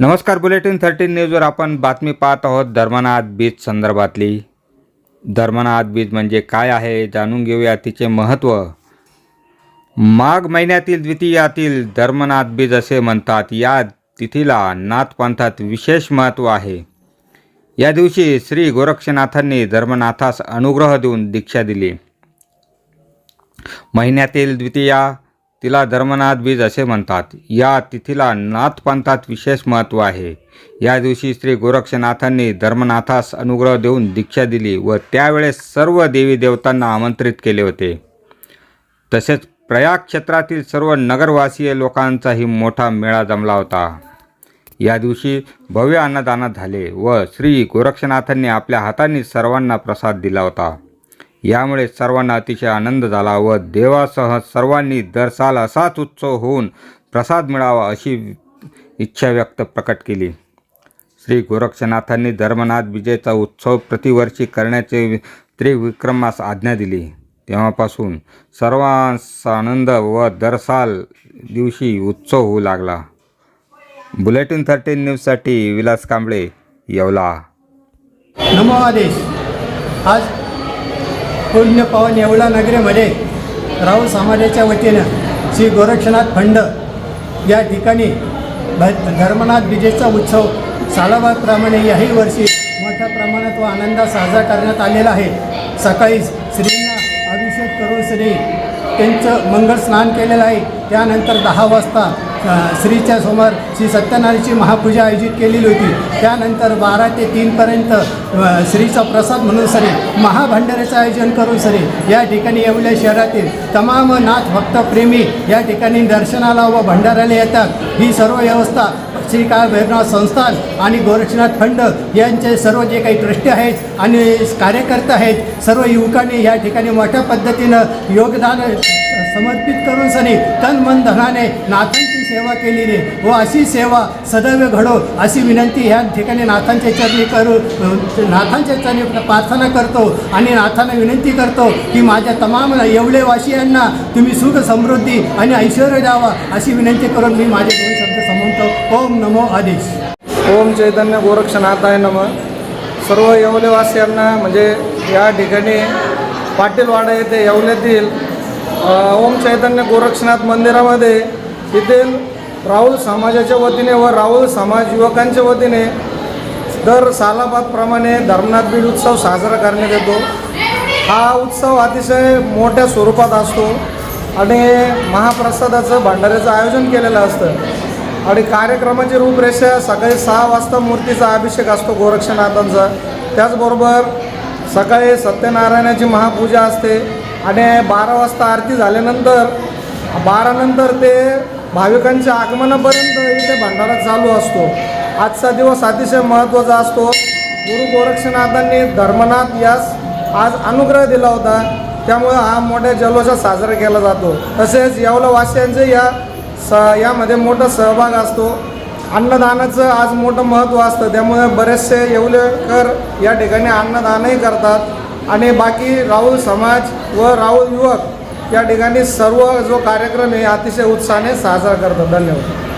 नमस्कार bulletin thirteen न्यूजवर आपण बातमी पाहत आहोत धर्मनाथ बीच संदर्भातली. धर्मनाथ बीज म्हणजे काय आहे जाणून घेऊया तिचे महत्त्व. माघ महिन्यातील द्वितीयातील धर्मनाथ बीज असे म्हणतात या तिथीला नाथपंथात विशेष महत्त्व आहे. या दिवशी श्री गोरक्षनाथांनी धर्मनाथास अनुग्रह देऊन दीक्षा दिली. महिन्यातील द्वितीया तिला धर्मनाथ बीज असे म्हणतात. या तिथीला नाथपंथात विशेष महत्त्व आहे. या दिवशी श्री गोरक्षनाथांनी धर्मनाथास अनुग्रह देऊन दीक्षा दिली व त्यावेळेस सर्व देवी देवतांना आमंत्रित केले होते. तसेच प्रयाग क्षेत्रातील सर्व नगरवासीय लोकांचाही मोठा मेळा जमला होता. या दिवशी भव्य अन्नदानात झाले व श्री गोरक्षनाथांनी आपल्या हातांनी सर्वांना प्रसाद दिला होता. यामुळे सर्वांना अतिशय आनंद झाला व देवासह सर्वांनी दरसाल असाच उत्सव होऊन प्रसाद मिळावा अशी इच्छा व्यक्त प्रकट केली. श्री गोरक्षनाथांनी धर्मनाथ विजयचा उत्सव प्रतिवर्षी करण्याचे त्रिविक्रमास आज्ञा दिली. तेव्हापासून सर्वांचा आनंद व दरसाल दिवशी उत्सव होऊ लागला. बुलेटिन थर्टीन न्यूजसाठी विलास कांबळे येवला. नमो आदेश आज पुण्य पावन येवला नगरीमध्ये राहुल समाजाच्या वतीनं श्री गोरक्षनाथ फंड या ठिकाणी भ धर्मनाथ विजेचा उत्सव सालाबादप्रमाणे याही वर्षी मोठ्या प्रमाणात व आनंदात साजरा करण्यात आलेला आहे. सकाळी श्रींना अभिषेक करून श्री त्यांचं मंगल स्नान केलेलं आहे. त्यानंतर दहा वाजता श्रीच्या समोर श्री सत्यनारायणची महापूजा आयोजित केलेली होती. त्यानंतर बारा ते तीनपर्यंत श्रीचा प्रसाद म्हणून सरी महाभंडाऱ्याचं आयोजन करून सरी या ठिकाणी येवल्या शहरातील तमाम नाथ भक्तप्रेमी या ठिकाणी दर्शनाला व भंडाऱ्याला येतात. ही सर्व व्यवस्था श्री काळ भैरवनाथ संस्थान आणि गोरक्षनाथ फंड यांचे सर्व जे काही ट्रस्टी आहेत आणि कार्यकर्ते आहेत सर्व युवकांनी या ठिकाणी मोठ्या पद्धतीनं योगदान समर्पित करून सनी तन मन धनाने नाथांची सेवा केलेली आहे. व अशी सेवा सदैव घडो अशी विनंती ह्या ठिकाणी नाथांच्या चरणी करू नाथांच्या चरणी प्रार्थना करतो आणि नाथांना विनंती करतो की माझ्या तमाम येवलेवासियांना तुम्ही सुख समृद्धी आणि ऐश्वर द्यावा अशी विनंती करून मी माझे दोन शब्द सम ओम नमो आदिश. ओम चैतन्य गोरक्षनाथाय नम. सर्व येवलेवासियांना म्हणजे या ठिकाणी पाटीलवाडा येथे येवल्यातील ओम चैतन्य गोरक्षनाथ मंदिरामध्ये येथील राहुल समाजाच्या वतीने व राहुल समाज युवकांच्या वतीने दर सालाबादप्रमाणे धर्मनाथ बीड उत्सव साजरा करण्यात येतो. हा उत्सव अतिशय मोठ्या स्वरूपात असतो आणि महाप्रसादाचं भांडाऱ्याचं आयोजन केलेलं असतं. आणि कार्यक्रमाची रूपरेषा सकाळी सहा वाजता मूर्तीचा अभिषेक असतो गोरक्षनाथांचा. त्याचबरोबर सकाळी सत्यनारायणाची महापूजा असते आणि बारा वाजता आरती झाल्यानंतर बारानंतर ते भाविकांच्या आगमनापर्यंत इथे भंडारा चालू असतो. आजचा दिवस अतिशय महत्त्वाचा असतो. गुरु गोरक्षनाथांनी धर्मनाथ यास आज अनुग्रह दिला होता. त्यामुळे हा मोठ्या जल्लोषात साजरा केला जातो. तसेच येवला वासियांचे या स यामध्ये मोठा सहभाग असतो. अन्नदानाचं आज मोठं महत्त्व असतं. त्यामुळे बरेचसे येवलेकर या ठिकाणी अन्नदानही करतात. आणि बाकी राहुल समाज व राहुल युवक या ठिकाणी सर्व जो कार्यक्रम आहे अतिशय उत्साहाने साजरा करतात. धन्यवाद.